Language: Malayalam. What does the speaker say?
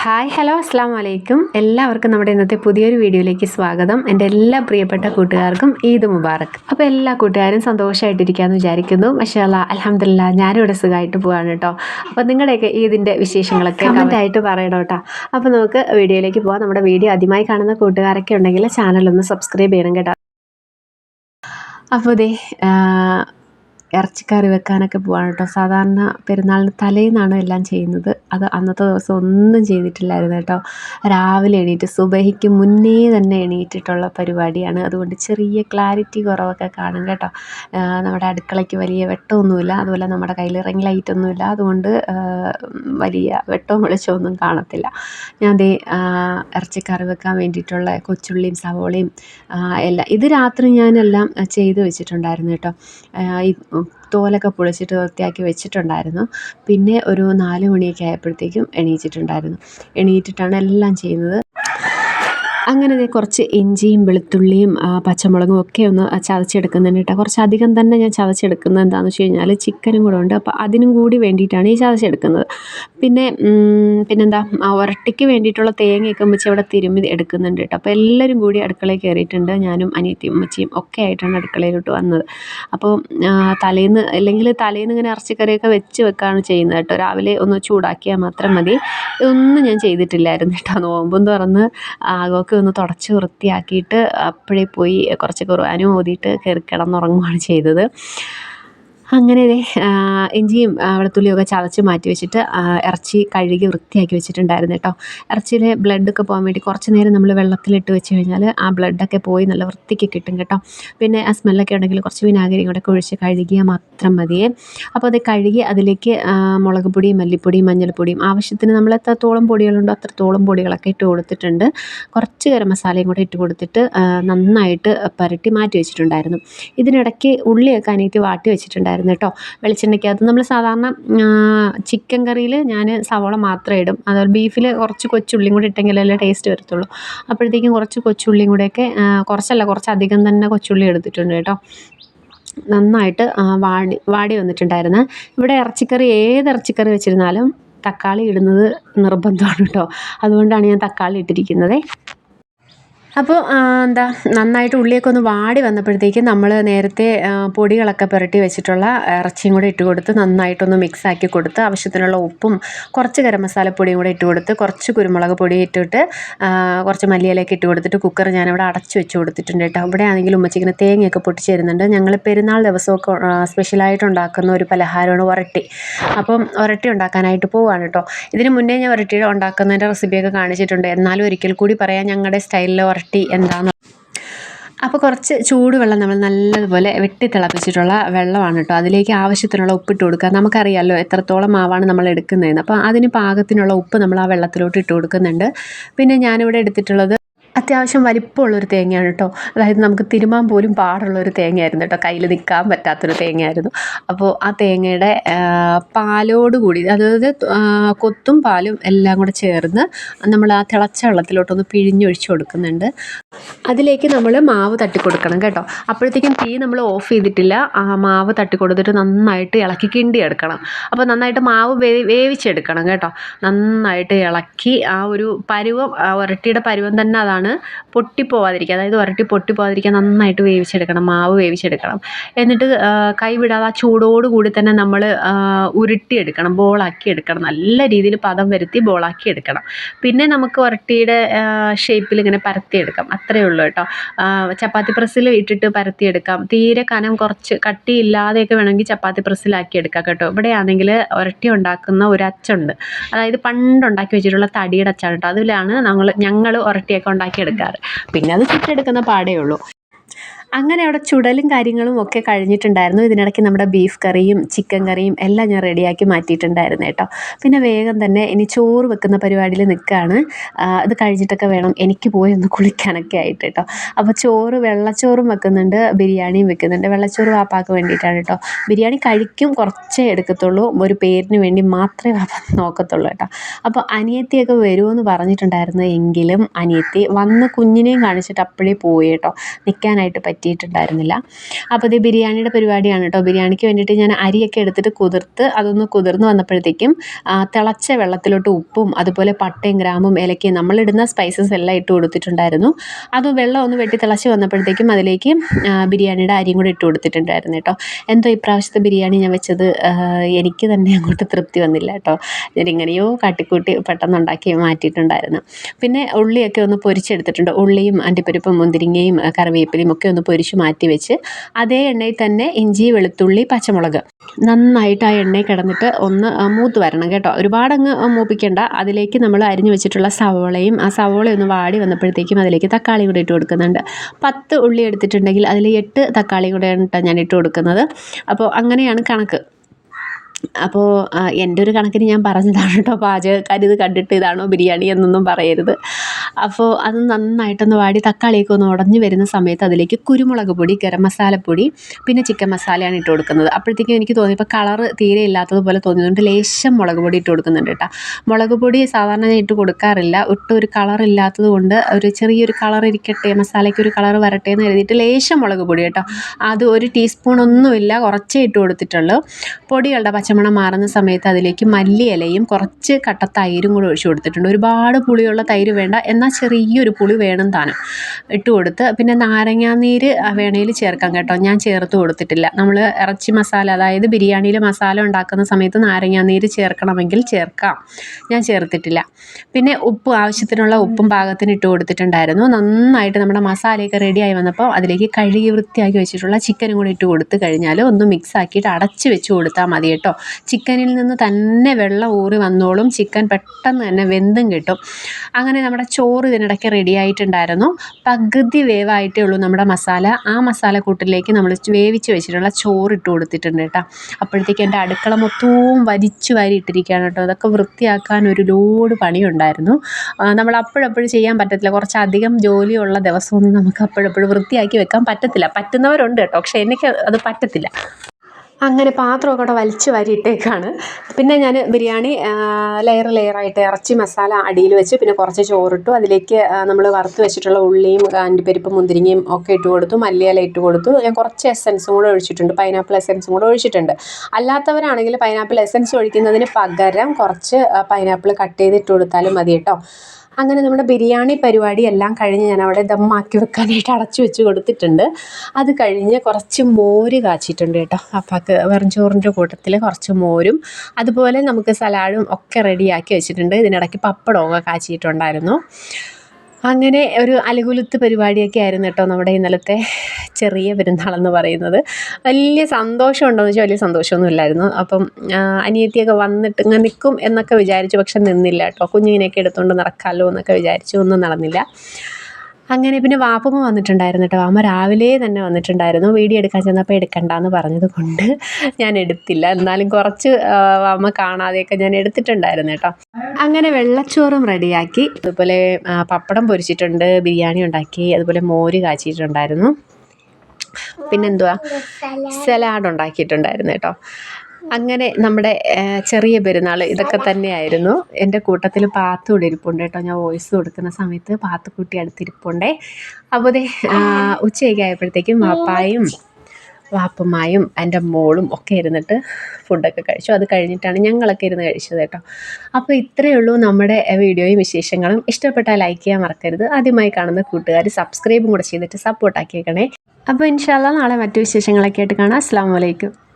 ഹായ് ഹലോ അസ്സാം വലൈക്കും എല്ലാവർക്കും നമ്മുടെ ഇന്നത്തെ പുതിയൊരു വീഡിയോയിലേക്ക് സ്വാഗതം. എന്റെ എല്ലാ പ്രിയപ്പെട്ട കൂട്ടുകാർക്കും ഈദ് മുബാറക്. അപ്പോൾ എല്ലാ കൂട്ടുകാരും സന്തോഷമായിട്ടിരിക്കാമെന്ന് വിചാരിക്കുന്നു. പക്ഷേ അല്ല അലഹമില്ല ഞാനും ഇവിടെ സുഖമായിട്ട് പോവാണ് കേട്ടോ. അപ്പോൾ നിങ്ങളുടെയൊക്കെ ഈദിന്റെ വിശേഷങ്ങളൊക്കെ കമന്റായിട്ട് പറയണം കേട്ടോ അപ്പോൾ നമുക്ക് വീഡിയോയിലേക്ക് പോകാം നമ്മുടെ വീഡിയോ ആദ്യമായി കാണുന്ന കൂട്ടുകാരൊക്കെ ഉണ്ടെങ്കിൽ ചാനലൊന്ന് സബ്സ്ക്രൈബ് ചെയ്യണം കേട്ടോ. അപ്പോൾ ഇതേ ഇറച്ചിക്കറി വെക്കാനൊക്കെ പോവാണ് കേട്ടോ. സാധാരണ പെരുന്നാളിന് തലേന്നാണ് എല്ലാം ചെയ്യുന്നത്. അത് അന്നത്തെ ദിവസം ഒന്നും ചെയ്തിട്ടില്ലായിരുന്നു കേട്ടോ. രാവിലെ എണീറ്റ് സുബഹിക്ക് മുന്നേ തന്നെ എണീറ്റിട്ടുള്ള പരിപാടിയാണ്. അതുകൊണ്ട് ചെറിയ ക്ലാരിറ്റി കുറവൊക്കെ കാണും കേട്ടോ. നമ്മുടെ അടുക്കളയ്ക്ക് വലിയ വെട്ടമൊന്നുമില്ല. അതുപോലെ നമ്മുടെ കയ്യിൽ റിംഗ് ലൈറ്റൊന്നുമില്ല. അതുകൊണ്ട് വലിയ വെട്ടവും വെളിച്ചമൊന്നും കാണത്തില്ല. ഞാൻ അതേ ഇറച്ചിക്കറി വെക്കാൻ വേണ്ടിയിട്ടുള്ള കൊച്ചുള്ളിയും സവോളയും എല്ലാം ഇത് രാത്രി ഞാനെല്ലാം ചെയ്ത് വെച്ചിട്ടുണ്ടായിരുന്നു കേട്ടോ. തോലൊക്കെ പൊളിച്ചിട്ട് വൃത്തിയാക്കി വെച്ചിട്ടുണ്ടായിരുന്നു. പിന്നെ ഒരു നാല് മണിയൊക്കെ ആയപ്പോഴത്തേക്കും എണീറ്റിട്ടുണ്ടായിരുന്നു. എണീറ്റിട്ടാണ് എല്ലാം ചെയ്യുന്നത്. അങ്ങനെ കുറച്ച് ഇഞ്ചിയും വെളുത്തുള്ളിയും പച്ചമുളകും ഒക്കെ ഒന്ന് ചതച്ചെടുക്കുന്നുണ്ട് കേട്ടോ കുറച്ച് അധികം തന്നെ ഞാൻ ചതച്ചെടുക്കുന്നത് എന്താണെന്ന് വെച്ച് കഴിഞ്ഞാൽ ചിക്കനും കൂടെ ഉണ്ട്. അപ്പോൾ അതിനും കൂടി വേണ്ടിയിട്ടാണ് ഈ ചതച്ചെടുക്കുന്നത്. പിന്നെ പിന്നെന്താ ഒരട്ടിക്ക് വേണ്ടിയിട്ടുള്ള തേങ്ങയൊക്കെ വെച്ച് അവിടെ തിരുമ്മി എടുക്കുന്നുണ്ട് കേട്ടോ അപ്പോൾ എല്ലാവരും കൂടി അടുക്കളയിൽ കയറിയിട്ടുണ്ട് ഞാനും അനിയത്തിയും അമ്മച്ചിയും ഒക്കെ ആയിട്ടാണ് അടുക്കളയിലോട്ട് വന്നത്. അപ്പോൾ തലേന്ന് അല്ലെങ്കിൽ തലേന്ന് ഇങ്ങനെ ഇറച്ചിക്കറിയൊക്കെ വെച്ച് വെക്കുകയാണ് ചെയ്യുന്നത് കേട്ടോ രാവിലെ ഒന്ന് ചൂടാക്കിയാൽ മാത്രം മതി. ഇതൊന്നും ഞാൻ ചെയ്തിട്ടില്ലായിരുന്നു കേട്ടോ നോമ്പും തുറന്ന് ആകമൊക്കെ ഒന്ന് തുടച്ച് വൃത്തിയാക്കിയിട്ട് അപ്പോഴേ പോയി കുറച്ച് ഖുർആനും ഓതിയിട്ട് കയറി കിടന്നുറങ്ങുകയാണ് ചെയ്തത്. അങ്ങനെ ഇഞ്ചിയും വെളുത്തുള്ളിയൊക്കെ ചതച്ച് മാറ്റി വെച്ചിട്ട് ഇറച്ചി കഴുകി വൃത്തിയാക്കി വെച്ചിട്ടുണ്ടായിരുന്നു കേട്ടോ. ഇറച്ചിയിലെ ബ്ലഡൊക്കെ പോകാൻ വേണ്ടി കുറച്ച് നേരം നമ്മൾ വെള്ളത്തിലിട്ട് വെച്ച് കഴിഞ്ഞാൽ ആ ബ്ലഡൊക്കെ പോയി നല്ല വൃത്തിക്ക് കിട്ടും കേട്ടോ. പിന്നെ ആ സ്മെല്ലൊക്കെ ഉണ്ടെങ്കിൽ കുറച്ച് വിനാഗിരി കൂടെ ഒഴിച്ച് കഴുകിയാൽ മാത്രം മതിയേ. അപ്പോൾ അത് കഴുകി അതിലേക്ക് മുളക് പൊടിയും മല്ലിപ്പൊടിയും മഞ്ഞൾപ്പൊടിയും ആവശ്യത്തിന് നമ്മൾ എത്രത്തോളം പൊടികളുണ്ടോ അത്രത്തോളം പൊടികളൊക്കെ ഇട്ട് കൊടുത്തിട്ടുണ്ട്. കുറച്ച് ഗരം മസാലയും കൂടെ ഇട്ട് കൊടുത്തിട്ട് നന്നായിട്ട് പുരട്ടി മാറ്റി വെച്ചിട്ടുണ്ടായിരുന്നു. ഇതിനിടയ്ക്ക് ഉള്ളിയൊക്കെ അനിയത്തി വാട്ടി വെച്ചിട്ടുണ്ടായിരുന്നു. ഉണ്ടായിരുന്നു കേട്ടോ. വെളിച്ചെണ്ണയ്ക്കകത്ത് നമ്മൾ സാധാരണ ചിക്കൻ കറിയിൽ ഞാൻ സവോള മാത്രമേ ഇടും. അതുപോലെ ബീഫിൽ കുറച്ച് കൊച്ചുള്ളിയും കൂടി ഇട്ടെങ്കിലല്ലേ ടേസ്റ്റ് വരത്തുള്ളൂ. അപ്പോഴത്തേക്കും കുറച്ച് കൊച്ചുള്ളിയും കൂടെയൊക്കെ കുറച്ചല്ല കുറച്ചധികം തന്നെ കൊച്ചുള്ളി എടുത്തിട്ടുണ്ട് കേട്ടോ. നന്നായിട്ട് വാടി വാടി വന്നിട്ടുണ്ടായിരുന്നു. ഇവിടെ ഇറച്ചിക്കറി ഏത് ഇറച്ചിക്കറി വെച്ചിരുന്നാലും തക്കാളി ഇടുന്നത് നിർബന്ധമാണ് കേട്ടോ. അതുകൊണ്ടാണ് ഞാൻ തക്കാളി ഇട്ടിരിക്കുന്നത്. അപ്പോൾ എന്താ നന്നായിട്ട് ഉള്ളിയൊക്കെ ഒന്ന് വാടി വന്നപ്പോഴത്തേക്ക് നമ്മൾ നേരത്തെ പൊടികളൊക്കെ പുരട്ടി വെച്ചിട്ടുള്ള ഇറച്ചിയും കൂടെ ഇട്ട് കൊടുത്ത് നന്നായിട്ടൊന്ന് മിക്സ് ആക്കി കൊടുത്ത് ആവശ്യത്തിനുള്ള ഉപ്പും കുറച്ച് ഗരം മസാലപ്പൊടിയും കൂടെ ഇട്ട് കൊടുത്ത് കുറച്ച് കുരുമുളക് പൊടി ഇട്ടിട്ട് കുറച്ച് മല്ലിയിലേക്ക് ഇട്ട് കൊടുത്തിട്ട് കുക്കർ ഞാനിവിടെ അടച്ചു വെച്ച് കൊടുത്തിട്ടുണ്ട് കേട്ടോ. അവിടെ ആണെങ്കിൽ ഉമ്മച്ചിങ്ങനെ തേങ്ങയൊക്കെ പൊട്ടിച്ച് തരുന്നുണ്ട് ഞങ്ങൾ പെരുന്നാൾ ദിവസമൊക്കെ സ്പെഷ്യലായിട്ട് ഉണ്ടാക്കുന്ന ഒരു പലഹാരമാണ് ഒരട്ടി. അപ്പം ഒരട്ടി ഉണ്ടാക്കാനായിട്ട് പോവുകയാണ് കേട്ടോ. ഇതിന് മുന്നേ ഞാൻ ഒരട്ടിയുടെ ഉണ്ടാക്കുന്നതിന്റെ റെസിപ്പിയൊക്കെ കാണിച്ചിട്ടുണ്ട്. എന്നാലും ഒരിക്കൽ കൂടി പറയാം ഞങ്ങളുടെ സ്റ്റൈലിൽ ഉരട്ടി ചട്ടി എന്താണെന്ന് അപ്പോൾ കുറച്ച് ചൂടുവെള്ളം നമ്മൾ നല്ലതുപോലെ വെട്ടി തിളപ്പിച്ചിട്ടുള്ള വെള്ളമാണ് കേട്ടോ. അതിലേക്ക് ആവശ്യത്തിനുള്ള ഉപ്പിട്ട് കൊടുക്കുക. നമുക്കറിയാമല്ലോ എത്രത്തോളം മാവാണ് നമ്മൾ എടുക്കുന്നതെന്ന്. അപ്പോൾ അതിന് പാകത്തിനുള്ള ഉപ്പ് നമ്മൾ ആ വെള്ളത്തിലോട്ട് ഇട്ട് കൊടുക്കുന്നുണ്ട്. പിന്നെ ഞാനിവിടെ എടുത്തിട്ടുള്ളത് അത്യാവശ്യം വലിപ്പമുള്ളൊരു തേങ്ങയാണ് കേട്ടോ അതായത് നമുക്ക് തിരുമാൻ പോലും പാടുള്ളൊരു തേങ്ങയായിരുന്നു കേട്ടോ കയ്യിൽ നിൽക്കാൻ പറ്റാത്തൊരു തേങ്ങയായിരുന്നു. അപ്പോൾ ആ തേങ്ങയുടെ പാലോട് കൂടി അതായത് കൊത്തും പാലും എല്ലാം കൂടെ ചേർന്ന് നമ്മൾ ആ തിളച്ച വെള്ളത്തിലോട്ടൊന്ന് പിഴിഞ്ഞൊഴിച്ച് കൊടുക്കുന്നുണ്ട്. അതിലേക്ക് നമ്മൾ മാവ് തട്ടി കൊടുക്കണം കേട്ടോ. അപ്പോഴത്തേക്കും തീ നമ്മൾ ഓഫ് ചെയ്തിട്ടില്ല. ആ മാവ് തട്ടി കൊടുത്തിട്ട് നന്നായിട്ട് ഇളക്കി കിണ്ടി എടുക്കണം. അപ്പോൾ നന്നായിട്ട് മാവ് വേവിച്ചെടുക്കണം കേട്ടോ. നന്നായിട്ട് ഇളക്കി ആ ഒരു പരുവം ഒരട്ടിയുടെ പരുവം തന്നെ അതാണ് പൊട്ടിപ്പോവാതിരിക്കുക അതായത് വരട്ടി പൊട്ടിപ്പോവാതിരിക്കാൻ നന്നായിട്ട് വേവിച്ചെടുക്കണം മാവ് വേവിച്ചെടുക്കണം. എന്നിട്ട് കൈവിടാതെ ആ ചൂടോട് കൂടി തന്നെ നമ്മൾ ഉരുട്ടിയെടുക്കണം ബോളാക്കി എടുക്കണം നല്ല രീതിയിൽ പദം വരുത്തി ബോളാക്കി എടുക്കണം പിന്നെ നമുക്ക് വരട്ടിയുടെ ഷേപ്പിൽ ഇങ്ങനെ പരത്തിയെടുക്കാം. അത്രയേ ഉള്ളൂ കേട്ടോ. ചപ്പാത്തി പ്രസ്സിൽ ഇട്ടിട്ട് പരത്തിയെടുക്കാം. തീരെ കനം കുറച്ച് കട്ടിയില്ലാതെയൊക്കെ വേണമെങ്കിൽ ചപ്പാത്തി പ്രസ്സിലാക്കി എടുക്കാം കേട്ടോ. ഇവിടെയാണെങ്കിൽ ഒരട്ടി ഉണ്ടാക്കുന്ന ഒരു അച്ചുണ്ട്. അതായത് പണ്ടുണ്ടാക്കി വെച്ചിട്ടുള്ള തടിയുടെ അച്ചാണ് കേട്ടോ. അതിലാണ് ഞങ്ങൾ ഞങ്ങൾ ഒരട്ടിയൊക്കെ ഉണ്ടാക്കി എടുക്കാറ്. പിന്നെ അത് ചുറ്റെടുക്കുന്ന പാടേ ഉള്ളൂ. അങ്ങനെ അവിടെ ചുടലും കാര്യങ്ങളും ഒക്കെ കഴിഞ്ഞിട്ടുണ്ടായിരുന്നു. ഇതിനിടയ്ക്ക് നമ്മുടെ ബീഫ് കറിയും ചിക്കൻ കറിയും എല്ലാം ഞാൻ റെഡിയാക്കി മാറ്റിയിട്ടുണ്ടായിരുന്നു കേട്ടോ. പിന്നെ വേഗം തന്നെ ഇനി ചോറ് വെക്കുന്ന പരിപാടിയിൽ നിൽക്കുകയാണ്. അത് കഴിഞ്ഞിട്ടൊക്കെ വേണം എനിക്ക് പോയി ഒന്ന് കുളിക്കാനൊക്കെ ആയിട്ട് കേട്ടോ. അപ്പോൾ ചോറ് വെള്ളച്ചോറും വെക്കുന്നുണ്ട് ബിരിയാണിയും വെക്കുന്നുണ്ട്. വെള്ളച്ചോറ് വാപ്പാക്ക് വേണ്ടിയിട്ടാണ് കേട്ടോ. ബിരിയാണി കഴിക്കും കുറച്ചേ എടുക്കത്തുള്ളൂ. ഒരു പേരിന് വേണ്ടി മാത്രമേ വാപ്പ നോക്കത്തുള്ളൂ കേട്ടോ. അപ്പോൾ അനിയത്തിയൊക്കെ വരുമെന്ന് പറഞ്ഞിട്ടുണ്ടായിരുന്നു എങ്കിലും അനിയത്തി വന്ന് കുഞ്ഞിനെയും കാണിച്ചിട്ട് അപ്പോഴേ പോയി കേട്ടോ. നിൽക്കാനായിട്ട് പറ്റി പറ്റിയിട്ടുണ്ടായിരുന്നില്ല. അപ്പോൾ ഇത് ബിരിയാണിയുടെ പരിപാടിയാണ് കേട്ടോ. ബിരിയാണിക്ക് വേണ്ടിയിട്ട് ഞാൻ അരിയൊക്കെ എടുത്തിട്ട് കുതിർത്ത് അതൊന്ന് കുതിർന്ന് വന്നപ്പോഴത്തേക്കും തിളച്ച വെള്ളത്തിലോട്ട് ഉപ്പും അതുപോലെ പട്ടയും ഗ്രാമ്പും ഏലക്കയും നമ്മളിടുന്ന സ്പൈസസ് എല്ലാം ഇട്ട് കൊടുത്തിട്ടുണ്ടായിരുന്നു. അത് വെള്ളം ഒന്ന് വെട്ടി തിളച്ച് വന്നപ്പോഴത്തേക്കും അതിലേക്ക് ബിരിയാണിയുടെ അരിയും കൂടി ഇട്ട് കൊടുത്തിട്ടുണ്ടായിരുന്നു കേട്ടോ. എന്തോ ഇപ്രാവശ്യത്തെ ബിരിയാണി ഞാൻ വെച്ചത് എനിക്ക് തന്നെ അങ്ങോട്ട് തൃപ്തി വന്നില്ല കേട്ടോ. ഞാനിങ്ങനെയോ കട്ടിക്കൂട്ടി കാട്ടിക്കൂട്ടി പെട്ടെന്ന് ഉണ്ടാക്കി മാറ്റിയിട്ടുണ്ടായിരുന്നു. പിന്നെ ഉള്ളിയൊക്കെ ഒന്ന് പൊരിച്ചെടുത്തിട്ടുണ്ട്. ഉള്ളിയും അണ്ടിപ്പരിപ്പും മുന്തിരിങ്ങയും കറിവേപ്പിലയും ഒക്കെ ഒന്ന് പൊരിച്ച് മാറ്റി വെച്ച് അതേ എണ്ണയിൽ തന്നെ ഇഞ്ചി വെളുത്തുള്ളി പച്ചമുളക്. നന്നായിട്ട് ആ എണ്ണയിൽ കിടന്നിട്ട് ഒന്ന് മൂത്ത് വരണം കേട്ടോ. ഒരുപാടങ്ങ് മൂപ്പിക്കേണ്ട. അതിലേക്ക് നമ്മൾ അരിഞ്ഞു വെച്ചിട്ടുള്ള സവോളയും ആ സവോള ഒന്ന് വാടി വന്നപ്പോഴത്തേക്കും അതിലേക്ക് തക്കാളി കൂടെ ഇട്ട് കൊടുക്കുന്നുണ്ട്. പത്ത് ഉള്ളി എടുത്തിട്ടുണ്ടെങ്കിൽ അതിൽ എട്ട് തക്കാളി കൂടെയാണ് ഞാൻ ഇട്ട് കൊടുക്കുന്നത്. അപ്പോൾ അങ്ങനെയാണ് കണക്ക്. അപ്പോൾ എന്റെ ഒരു കണക്കിന് ഞാൻ പറഞ്ഞതാണ് കേട്ടോ പാചകക്കാർ ഇത് കണ്ടിട്ട് ഇതാണോ ബിരിയാണി എന്നൊന്നും പറയരുത്. അപ്പോൾ അത് നന്നായിട്ടൊന്ന് വാടി തക്കാളിയൊക്കെ ഒന്ന് ഉടഞ്ഞു വരുന്ന സമയത്ത് അതിലേക്ക് കുരുമുളക് പൊടി ഗരം മസാലപ്പൊടി പിന്നെ ചിക്കൻ മസാലയാണ് ഇട്ട് കൊടുക്കുന്നത്. അപ്പോഴത്തേക്കും എനിക്ക് തോന്നി ഇപ്പോൾ കളറ് തീരെ ഇല്ലാത്തതുപോലെ തോന്നിയതുകൊണ്ട് ലേശം മുളക് പൊടി ഇട്ട് കൊടുക്കുന്നുണ്ട് കേട്ടോ. മുളക് പൊടി സാധാരണ ഞാൻ ഇട്ട് കൊടുക്കാറില്ല. ഒട്ടും ഒരു കളർ ഇല്ലാത്തത് കൊണ്ട് ഒരു ചെറിയൊരു കളർ ഇരിക്കട്ടെ മസാലയ്ക്ക് ഒരു കളർ വരട്ടെ എന്ന് കരുതിയിട്ട് ലേശം മുളക് പൊടി കേട്ടോ. അത് ഒരു ടീസ്പൂൺ ഒന്നുമില്ല കുറച്ചേ ഇട്ട് കൊടുത്തിട്ടുള്ളൂ. പൊടികളുടെ പച്ചമണം മാറുന്ന സമയത്ത് അതിലേക്ക് മല്ലിയിലയും കുറച്ച് കട്ട തൈരും കൂടെ ഒഴിച്ചു കൊടുത്തിട്ടുണ്ട്. ഒരുപാട് പുളിയുള്ള തൈര് വേണ്ട. എന്നാൽ ചെറിയൊരു പുളി വേണം താനും. ഇട്ട് കൊടുത്ത് പിന്നെ നാരങ്ങാനീര് വേണേൽ ചേർക്കാം കേട്ടോ. ഞാൻ ചേർത്ത് കൊടുത്തിട്ടില്ല. നമ്മൾ ഇറച്ചി മസാല അതായത് ബിരിയാണിയിൽ മസാല ഉണ്ടാക്കുന്ന സമയത്ത് നാരങ്ങാനീര് ചേർക്കണമെങ്കിൽ ചേർക്കാം. ഞാൻ ചേർത്തിട്ടില്ല. പിന്നെ ഉപ്പ് ആവശ്യത്തിനുള്ള ഉപ്പും പാകത്തിന് ഇട്ട് കൊടുത്തിട്ടുണ്ടായിരുന്നു. നന്നായിട്ട് നമ്മുടെ മസാലയൊക്കെ റെഡിയായി വന്നപ്പോൾ അതിലേക്ക് കഴുകി വൃത്തിയാക്കി വെച്ചിട്ടുള്ള ചിക്കനും കൂടി ഇട്ട് കൊടുത്ത് കഴിഞ്ഞാൽ ഒന്ന് മിക്സ് ആക്കിയിട്ട് അടച്ച് വെച്ച് കൊടുത്താൽ മതി കേട്ടോ. ചിക്കനിൽ നിന്ന് തന്നെ വെള്ളം ഊറി വന്നോളും. ചിക്കൻ പെട്ടെന്ന് തന്നെ വെന്തും കിട്ടും. അങ്ങനെ നമ്മുടെ ചോറ് ഇതിനിടയ്ക്ക് റെഡി ആയിട്ടുണ്ടായിരുന്നു. പകുതി വേവായിട്ടേ ഉള്ളൂ നമ്മുടെ മസാല. ആ മസാലക്കൂട്ടിലേക്ക് നമ്മൾ വേവിച്ച് വെച്ചിട്ടുള്ള ചോറ് ഇട്ട് കൊടുത്തിട്ടുണ്ട് കേട്ടോ. അപ്പോഴത്തേക്ക് എന്റെ അടുക്കള മൊത്തവും വലിച്ചു വാരി ഇട്ടിരിക്കുകയാണ് കേട്ടോ. അതൊക്കെ വൃത്തിയാക്കാൻ ഒരു ലോഡ് പണിയുണ്ടായിരുന്നു. നമ്മൾ അപ്പോഴപ്പോഴും ചെയ്യാൻ പറ്റത്തില്ല. കുറച്ചധികം ജോലിയുള്ള ദിവസമൊന്നും നമുക്ക് അപ്പോഴപ്പോഴും വൃത്തിയാക്കി വെക്കാൻ പറ്റത്തില്ല. പറ്റുന്നവരുണ്ട് കേട്ടോ. പക്ഷേ എനിക്ക് അത് പറ്റത്തില്ല. അങ്ങനെ പാത്രമൊക്കെ അവിടെ വലിച്ചു വരിയിട്ടേക്കാണ്. പിന്നെ ഞാൻ ബിരിയാണി ലെയർ ലെയറായിട്ട് ഇറച്ചി മസാല അടിയിൽ വെച്ച് പിന്നെ കുറച്ച് ചോറിട്ടു. അതിലേക്ക് നമ്മൾ വറുത്ത് വെച്ചിട്ടുള്ള ഉള്ളിയും അണ്ടിപ്പരിപ്പും മുന്തിരിങ്ങയും ഒക്കെ ഇട്ട് കൊടുത്തു. മല്ലിയില ഇട്ട് കൊടുത്തു. ഞാൻ കുറച്ച് എസൻസും കൂടെ ഒഴിച്ചിട്ടുണ്ട്. പൈനാപ്പിൾ എസൻസും കൂടെ ഒഴിച്ചിട്ടുണ്ട്. അല്ലാത്തവരാണെങ്കിൽ പൈനാപ്പിൾ എസൻസ് ഒഴിക്കുന്നതിന് പകരം കുറച്ച് പൈനാപ്പിൾ കട്ട് ചെയ്തിട്ട് കൊടുത്താലും മതി കേട്ടോ. അങ്ങനെ നമ്മുടെ ബിരിയാണി പരിപാടി എല്ലാം കഴിഞ്ഞ് ഞാൻ അവിടെ ദമ്മാക്കി വെക്കാനായിട്ട് അടച്ചു വെച്ച് കൊടുത്തിട്ടുണ്ട്. അത് കഴിഞ്ഞ് കുറച്ച് മോര് കാച്ചിട്ടുണ്ട് കേട്ടോ. അപ്പാക്ക് വെറും ചോറിന്റെ കൂട്ടത്തിൽ കുറച്ച് മോരും അതുപോലെ നമുക്ക് സലാഡും ഒക്കെ റെഡിയാക്കി വെച്ചിട്ടുണ്ട്. ഇതിനിടയ്ക്ക് പപ്പടമൊക്കെ കാച്ചിയിട്ടുണ്ടായിരുന്നു. അങ്ങനെ ഒരു അലകുലുത്ത് പരിപാടിയൊക്കെ ആയിരുന്നു കേട്ടോ നമ്മുടെ ഇന്നലത്തെ ചെറിയ പെരുന്നാളെന്ന് പറയുന്നത്. വലിയ സന്തോഷം ഉണ്ടോയെന്ന് വെച്ചാൽ വലിയ സന്തോഷമൊന്നും ഇല്ലായിരുന്നു. അപ്പം അനിയത്തിയൊക്കെ വന്നിട്ട് ഇങ്ങനെ നിൽക്കും എന്നൊക്കെ വിചാരിച്ചു പക്ഷെ നിന്നില്ല കേട്ടോ. കുഞ്ഞിനെയൊക്കെ എടുത്തുകൊണ്ട് നടക്കാമല്ലോ എന്നൊക്കെ വിചാരിച്ചു ഒന്നും നടന്നില്ല. അങ്ങനെ പിന്നെ വാപ്പമ്മ വന്നിട്ടുണ്ടായിരുന്നു കേട്ടോ. അമ്മ രാവിലെ തന്നെ വന്നിട്ടുണ്ടായിരുന്നു. വീഡിയോ എടുക്കാൻ ചെന്നപ്പോൾ എടുക്കണ്ടെന്ന് പറഞ്ഞത് കൊണ്ട് ഞാൻ എടുത്തില്ല. എന്നാലും കുറച്ച് അമ്മ കാണാതെയൊക്കെ ഞാൻ എടുത്തിട്ടുണ്ടായിരുന്നു കേട്ടോ. അങ്ങനെ വെള്ളച്ചോറും റെഡിയാക്കി. അതുപോലെ പപ്പടം പൊരിച്ചിട്ടുണ്ട് ബിരിയാണി ഉണ്ടാക്കി അതുപോലെ മോര് കാച്ചിട്ടുണ്ടായിരുന്നു. പിന്നെന്തുവാ? സലാഡ് ഉണ്ടാക്കിയിട്ടുണ്ടായിരുന്നു കേട്ടോ. അങ്ങനെ നമ്മുടെ ചെറിയ പെരുന്നാൾ ഇതൊക്കെ തന്നെയായിരുന്നു. എന്റെ കൂട്ടത്തിൽ പാത്തു ഇവിടെ ഇരിപ്പുണ്ട് കേട്ടോ. ഞാൻ വോയിസ് കൊടുക്കുന്ന സമയത്ത് പാത്തുക്കുട്ടി അടുത്തിരിപ്പുണ്ടേ. അപ്പോൾ ആ, ഉച്ചയൊക്കെ ആയപ്പോഴത്തേക്കും വാപ്പായും വാപ്പമായും എന്റെ മോളും ഒക്കെ ഇരുന്നിട്ട് ഫുഡൊക്കെ കഴിച്ചു. അത് കഴിഞ്ഞിട്ടാണ് ഞങ്ങളൊക്കെ ഇരുന്ന് കഴിച്ചത് കേട്ടോ. അപ്പോൾ ഇത്രയേ ഉള്ളൂ നമ്മുടെ വീഡിയോയും വിശേഷങ്ങളും. ഇഷ്ടപ്പെട്ടാൽ ലൈക്ക് ചെയ്യാൻ മറക്കരുത്. ആദ്യമായി കാണുന്ന കൂട്ടുകാർ സബ്സ്ക്രൈബും കൂടെ ചെയ്തിട്ട് സപ്പോർട്ടാക്കിയേക്കണേ അപ്പോൾ ഇൻഷാല്ല നാളെ മറ്റു വിശേഷങ്ങളൊക്കെ ആയിട്ട് കാണാം. അസ്സാം വലൈക്കും